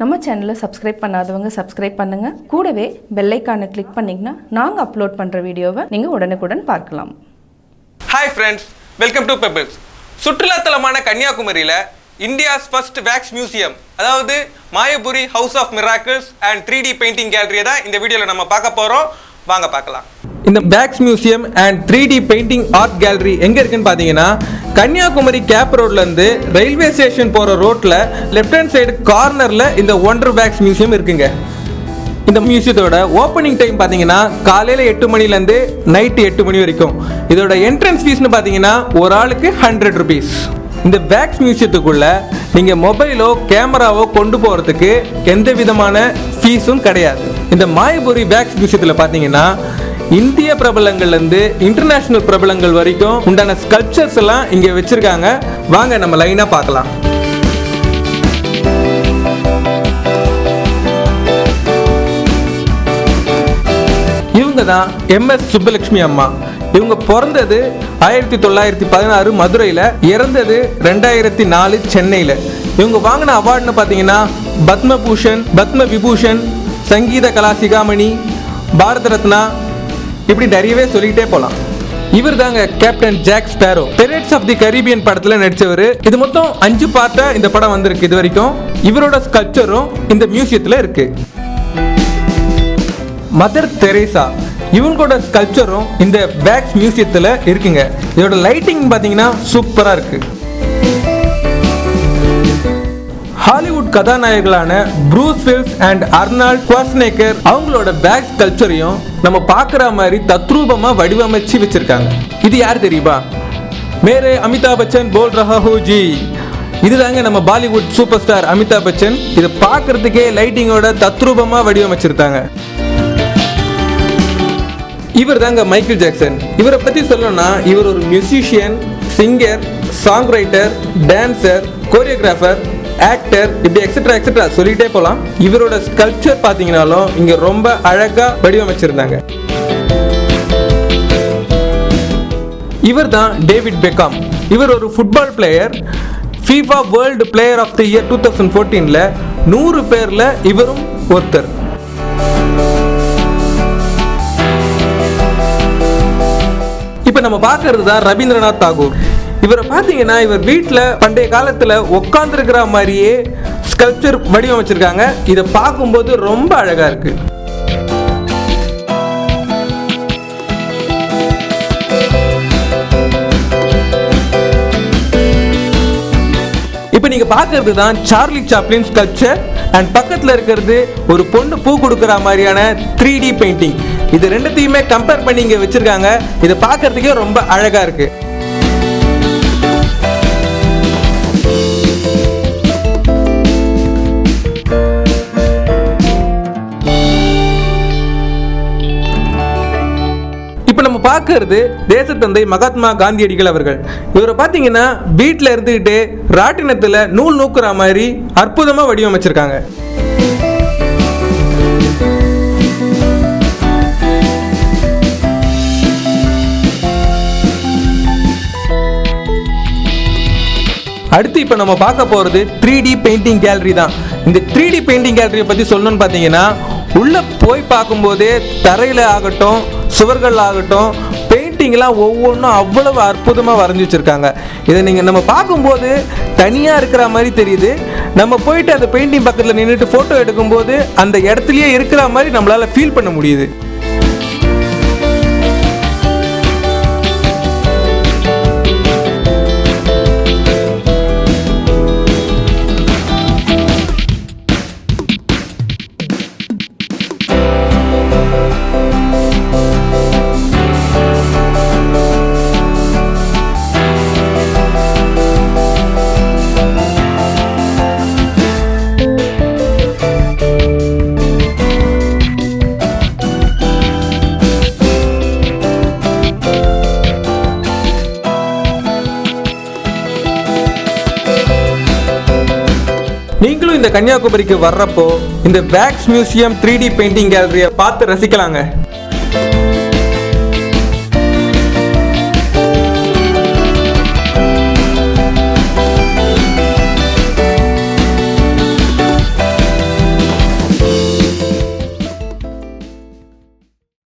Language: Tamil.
நம்ம சேனலை சப்ஸ்கிரைப் பண்ணாதவங்க சப்ஸ்கிரைப் பண்ணுங்க. கூடவே பெல்லைக்கானை கிளிக் பண்ணிங்கன்னா நாங்கள் அப்லோட் பண்ணுற வீடியோவை நீங்கள் உடனுக்குடன் பார்க்கலாம். Hi friends welcome to pebbles சுற்றுலாத்தலமான கன்னியாகுமரியில் இந்தியாஸ் ஃபர்ஸ்ட் வேக்ஸ் மியூசியம் அதாவது Mayapuri house of miracles and three D painting கேலரியை தான் இந்த வீடியோவில் நம்ம பார்க்க போகிறோம் வாங்க பார்க்கலாம். இந்த wax museum and three D painting art gallery எங்கே இருக்குன்னு பார்த்தீங்கன்னா கன்னியாகுமரி கேப் ரோட்லேருந்து ரயில்வே ஸ்டேஷன் போகிற ரோட்டில் லெஃப்ட் ஹேண்ட் சைடு கார்னரில் இந்த ஒண்டர் பேக்ஸ் மியூசியம் இருக்குங்க. இந்த மியூசியத்தோட ஓப்பனிங் டைம் பார்த்தீங்கன்னா காலையில் எட்டு மணிலேருந்து நைட்டு எட்டு மணி வரைக்கும். இதோட என்ட்ரன்ஸ் ஃபீஸ்னு பார்த்தீங்கன்னா ஒரு ஆளுக்கு ஹண்ட்ரட் ருபீஸ் இந்த வேக்ஸ் மியூசியத்துக்குள்ள நீங்கள் மொபைலோ கேமராவோ கொண்டு போகிறதுக்கு எந்த விதமான ஃபீஸும் கிடையாது. இந்த மாயபுரி வேக்ஸ் மியூசியத்தில் பார்த்தீங்கன்னா இந்திய பிரபலங்கள்லேருந்து இன்டர்நேஷ்னல் பிரபலங்கள் வரைக்கும் உண்டான ஸ்கல்ப்சர்ஸ் எல்லாம் இங்கே வச்சுருக்காங்க. வாங்க நம்ம லைனாக பார்க்கலாம். இவங்க தான் எம்எஸ் சுப்புலட்சுமி அம்மா. இவங்க பிறந்தது ஆயிரத்தி தொள்ளாயிரத்தி பதினாறு மதுரையில் இறந்தது ரெண்டாயிரத்தி நாலு சென்னையில். இவங்க வாங்கின அவார்டுன்னு பார்த்தீங்கன்னா பத்மபூஷன் பத்ம விபூஷன் சங்கீத கலா சிகாமணி பாரத ரத்னா இப்படி நிறையவே சொல்லிக்கிட்டே போகலாம் இவர் தாங்க captain Jack Sparrow Pirates of the Caribbean படத்தில் நடிச்சவர். இது மொத்தம் அஞ்சு பார்ட்டா இந்த படம் வந்திருக்கு இது வரைக்கும். இவரோட ஸ்கல்ச்சரும் இந்த மியூசியத்தில் இருக்கு. மதர் தெரேசா இவங்களோட ஸ்கல்ச்சரும் இந்த பேக்ஸ் மியூசியத்தில் இருக்குங்க. இதோட லைட்டிங் பார்த்தீங்கன்னா சூப்பராக இருக்குது Hollywood கதாநாயகர்களான Bruce Willis and Arnold Schwarzenegger அவங்களோட பேக் கல்ச்சரையும் நம்ம பார்க்குற மாதிரி தத்ரூபமா வடிவமைச்சு வச்சிருக்காங்க. இது யார் தெரியுமா? மேரே அமிதாப் பச்சன் போல் ரஹா ஹூ ஜி. இதுதாங்க நம்ம Bollywood super star Amitabh Bachchan. இதை பார்க்கறதுக்கே லைட்டிங்கோட தத்ரூபமா வடிவமைச்சிருக்காங்க. இவர் தாங்க மைக்கேல் ஜாக்சன் இவரை பற்றி சொல்லணும்னா இவர் ஒரு musician singer songwriter dancer choreographer actor இப்படி எக்ஸட்ரா எக்ஸட்ரா சொல்லிட்டே போகலாம் இவரோட ஸ்கல்ப்சர் பார்த்தீங்கனாலும் இங்கே ரொம்ப அழகாக வடிவமைச்சிருந்தாங்க. இவர் தான் டேவிட் பெக்காம். இவர் ஒரு football player FIFA world player of the year two thousand ஃபோர்டீனில் நூறு பேரில் இவரும் ஒருத்தர். இப்போ நம்ம பார்க்கறது தான் ரவீந்திரநாத் தாகூர். இவரை பார்த்தீங்கன்னா இவர் வீட்டில் பண்டைய காலத்தில் உட்காந்துருக்கிற மாதிரியே ஸ்கல்ப்சர் வடிவமைச்சிருக்காங்க. இதை பார்க்கும்போது ரொம்ப அழகாக இருக்கு. இப்போ நீங்கள் பார்க்கறது தான் சார்லி சாப்ளின் ஸ்கல்ப்சர் அண்ட் பக்கத்தில் இருக்கிறது ஒரு பொண்ணு பூ கொடுக்குற மாதிரியான த்ரீ டி பெயிண்டிங் இது ரெண்டுத்தையுமே கம்பேர் பண்ணி இங்கே வச்சுருக்காங்க. இதை பார்க்கறதுக்கே ரொம்ப அழகாக இருக்குது பார்க்கறது தேசத்தந்தை மகாத்மா காந்தியடிகள் அவர்கள். இவரை பார்த்தீங்கன்னா வீட்டில் இருந்துக்கிட்டு ராட்டினத்தில் நூல் நூக்குற மாதிரி அற்புதமாக வடிவமைச்சிருக்காங்க. அடுத்து இப்போ நம்ம பார்க்க போகிறது த்ரீ டி பெயிண்டிங் கேலரி தான். இந்த த்ரீ டி பெயிண்டிங் கேலரியை பற்றி சொல்லணும்னு பார்த்தீங்கன்னா உள்ளே போய் பார்க்கும்போதே தரையில் ஆகட்டும் சுவர்கள் ஆகட்டும் பெயிண்டிங்லாம் ஒவ்வொன்றும் அவ்வளவு அற்புதமாக வரைஞ்சி வச்சுருக்காங்க. இதை நீங்கள் நம்ம பார்க்கும்போது தனியாக இருக்கிற மாதிரி தெரியுது. நம்ம போயிட்டு அந்த பெயிண்டிங் பக்கத்தில் நின்றுட்டு ஃபோட்டோ எடுக்கும்போது அந்த இடத்துலையே இருக்கிற மாதிரி நம்மளால் ஃபீல் பண்ண முடியுது. நீங்களும் இந்த கன்னியாகுமரிக்கு வர்றப்போ இந்த wax museum three D painting கேலரியை பார்த்து ரசிக்கலாங்க.